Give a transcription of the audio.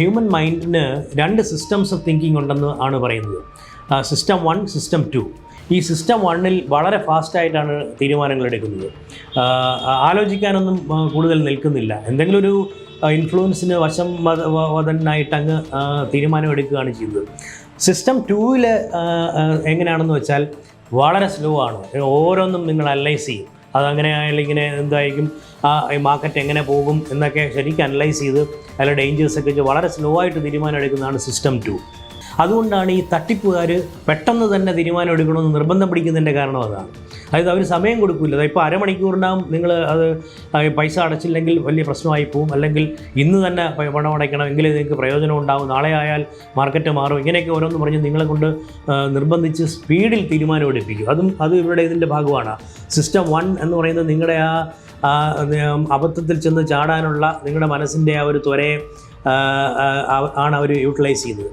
Human മൈൻഡിന് രണ്ട് systems of thinking ഉണ്ടെന്ന് ആണ് പറയുന്നത്. സിസ്റ്റം വൺ സിസ്റ്റം ടു ഈ സിസ്റ്റം വണ്ണിൽ വളരെ ഫാസ്റ്റായിട്ടാണ് തീരുമാനങ്ങൾ എടുക്കുന്നത്. ആലോചിക്കാനൊന്നും കൂടുതൽ നിൽക്കുന്നില്ല. എന്തെങ്കിലും ഒരു ഇൻഫ്ലുവൻസിന് വശം വധനായിട്ട് അങ്ങ് തീരുമാനമെടുക്കുകയാണ് ചെയ്യുന്നത്. സിസ്റ്റം ടൂവിൽ എങ്ങനെയാണെന്ന് വെച്ചാൽ വളരെ സ്ലോ ആണ്. ഓരോന്നും നിങ്ങൾ അനലൈസ് ചെയ്യും. അതങ്ങനെ ആയാലും ഇങ്ങനെ എന്തായിരിക്കും? ആ മാർക്കറ്റ് എങ്ങനെ പോകും എന്നൊക്കെ ശരിക്കും അനലൈസ് ചെയ്ത് അതിലെ ഡേഞ്ചേഴ്സൊക്കെ വെച്ച് വളരെ സ്ലോ ആയിട്ട് തീരുമാനം എടുക്കുന്നതാണ് സിസ്റ്റം ടു അതുകൊണ്ടാണ് ഈ തട്ടിപ്പുകാർ പെട്ടെന്ന് തന്നെ തീരുമാനം എടുക്കണമെന്ന് നിർബന്ധം പിടിക്കുന്നതിന്റെ കാരണം അതാണ്. അതായത് അവർ സമയം കൊടുക്കില്ല അതായത് ഇപ്പോൾ അരമണിക്കൂറിനാകും നിങ്ങൾ അത് പൈസ അടച്ചില്ലെങ്കിൽ വലിയ പ്രശ്നമായി പോകും അല്ലെങ്കിൽ ഇന്ന് തന്നെ പണം അടയ്ക്കണം. എങ്കിലേ നിങ്ങൾക്ക് പ്രയോജനം ഉണ്ടാവും. നാളെ ആയാൽ മാർക്കറ്റ് മാറും. ഇങ്ങനെയൊക്കെ ഓരോന്ന് പറഞ്ഞ് നിങ്ങളെ കൊണ്ട് നിർബന്ധിച്ച് സ്പീഡിൽ തീരുമാനം എടുപ്പിക്കും. അതും അത് ഇവരുടെ ഇതിന്റെ ഭാഗമാണ്. സിസ്റ്റം വൺ എന്ന് പറയുന്നത് നിങ്ങളുടെ ആ അബദ്ധത്തിൽ ചെന്ന് ചാടാനുള്ള നിങ്ങളുടെ മനസ്സിന്റെ ആ ഒരു ത്വരയെ ആണ് അവർ യൂട്ടിലൈസ് ചെയ്തത്